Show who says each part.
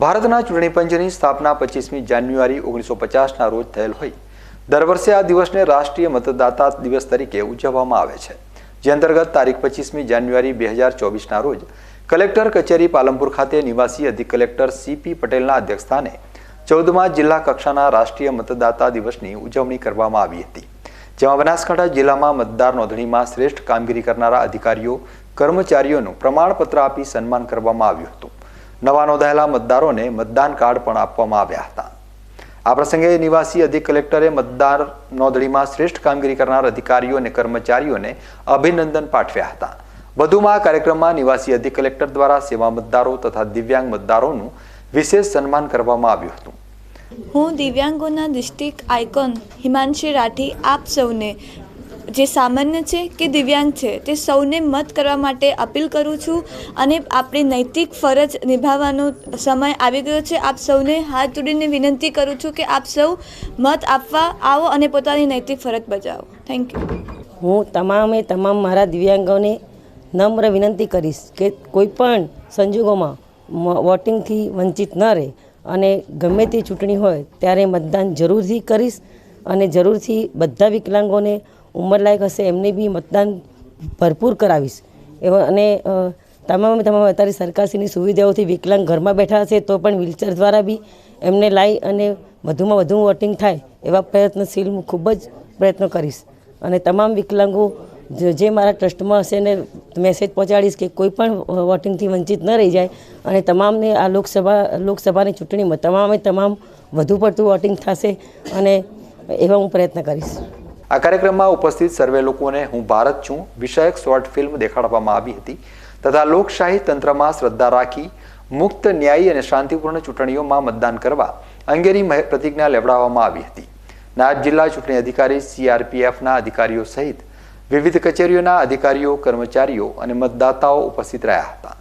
Speaker 1: ભારતના ચૂંટણી પંચની સ્થાપના પચીસમી જાન્યુઆરી ઓગણીસો પચાસના રોજ થયેલ હોય. દર વર્ષે આ દિવસને રાષ્ટ્રીય મતદાતા દિવસ તરીકે ઉજવવામાં આવે છે. જે અંતર્ગત તારીખ પચીસમી જાન્યુઆરી બે હજાર ચોવીસના રોજ કલેક્ટર કચેરી પાલનપુર ખાતે નિવાસી અધિક કલેક્ટર સીપી પટેલના અધ્યક્ષસ્થાને ચૌદમા જિલ્લા કક્ષાના રાષ્ટ્રીય મતદાતા દિવસની ઉજવણી કરવામાં આવી હતી. જેમાં બનાસકાંઠા જિલ્લામાં મતદાર નોંધણીમાં શ્રેષ્ઠ કામગીરી કરનારા અધિકારીઓ, કર્મચારીઓનું પ્રમાણપત્ર આપી સન્માન કરવામાં આવ્યું હતું. નવા નોંધાયેલા મતદારોને મતદાન કાર્ડ પણ આપવામાં આવ્યા હતા. આ પ્રસંગે નિવાસી અધિક કલેક્ટરે મતદાર નોંધણીમાં શ્રેષ્ઠ કામગીરી કરનાર અધિકારીઓ અને કર્મચારીઓને અભિનંદન પાઠવ્યા હતા. વધુમાં આ કાર્યક્રમમાં નિવાસી અધિક કલેક્ટર દ્વારા સેવા મતદારો તથા દિવ્યાંગ મતદારોનું વિશેષ સન્માન કરવામાં આવ્યું હતું.
Speaker 2: હું દિવ્યાંગોના ડિસ્ટ્રિક્ટ આઇકોન હિમાંશી રાઠી આપ સૌને જે સામાન્ય છે કે દિવ્યાંગ છે, તે સૌને મત કરવા માટે અપીલ કરું છું અને આપણી નૈતિક ફરજ નિભાવવાનો સમય આવી ગયો છે. આપ સૌને હાથ જોડીને વિનંતી કરું છું કે આપ સૌ મત આપવા આવો અને પોતાની નૈતિક ફરજ બજાવો. થેન્ક યુ
Speaker 3: હું તમામે તમામ મારા દિવ્યાંગોને નમ્ર વિનંતી કરીશ કે કોઈ પણ સંજોગોમાં વોટિંગથી વંચિત ન રહે અને ગમે તે ચૂંટણી હોય ત્યારે મતદાન જરૂરથી કરીશ અને જરૂરથી બધા વિકલાંગોને ઉંમરલાયક હશે એમને બી મતદાન ભરપૂર કરાવીશ. એવા અને તમામ તમામે અત્યારે સરકારશ્રીની સુવિધાઓથી વિકલાંગ ઘરમાં બેઠા હશે તો પણ વ્હીલચેર દ્વારા બી એમને લાવી અને વધુમાં વધુ વોટિંગ થાય એવા પ્રયત્નશીલ હું ખૂબ જ પ્રયત્ન કરીશ. અને તમામ વિકલાંગો જે મારા ટ્રસ્ટમાં હશે એને મેસેજ પહોંચાડીશ કે કોઈ પણ વોટિંગથી વંચિત ન રહી જાય અને તમામને આ લોકસભા, લોકસભાની ચૂંટણીમાં તમામે તમામ વધુ પડતું વોટિંગ થશે અને એવા હું પ્રયત્ન કરીશ.
Speaker 1: આ કાર્યક્રમમાં ઉપસ્થિત સર્વે લોકોને હું ભારત છું, વિષયક શોર્ટ ફિલ્મ દેખાડવામાં આવી હતી તથા લોકશાહી તંત્રમાં શ્રદ્ધા રાખી, મુક્ત, ન્યાયી અને શાંતિપૂર્ણ ચૂંટણીઓમાં મતદાન કરવા અંગેની પ્રતિજ્ઞા લેવડાવવામાં આવી હતી. નાયબ જિલ્લા ચૂંટણી અધિકારી સીઆરપીએફના અધિકારીઓ સહિત વિવિધ કચેરીઓના અધિકારીઓ, કર્મચારીઓ અને મતદાતાઓ ઉપસ્થિત રહ્યા હતા.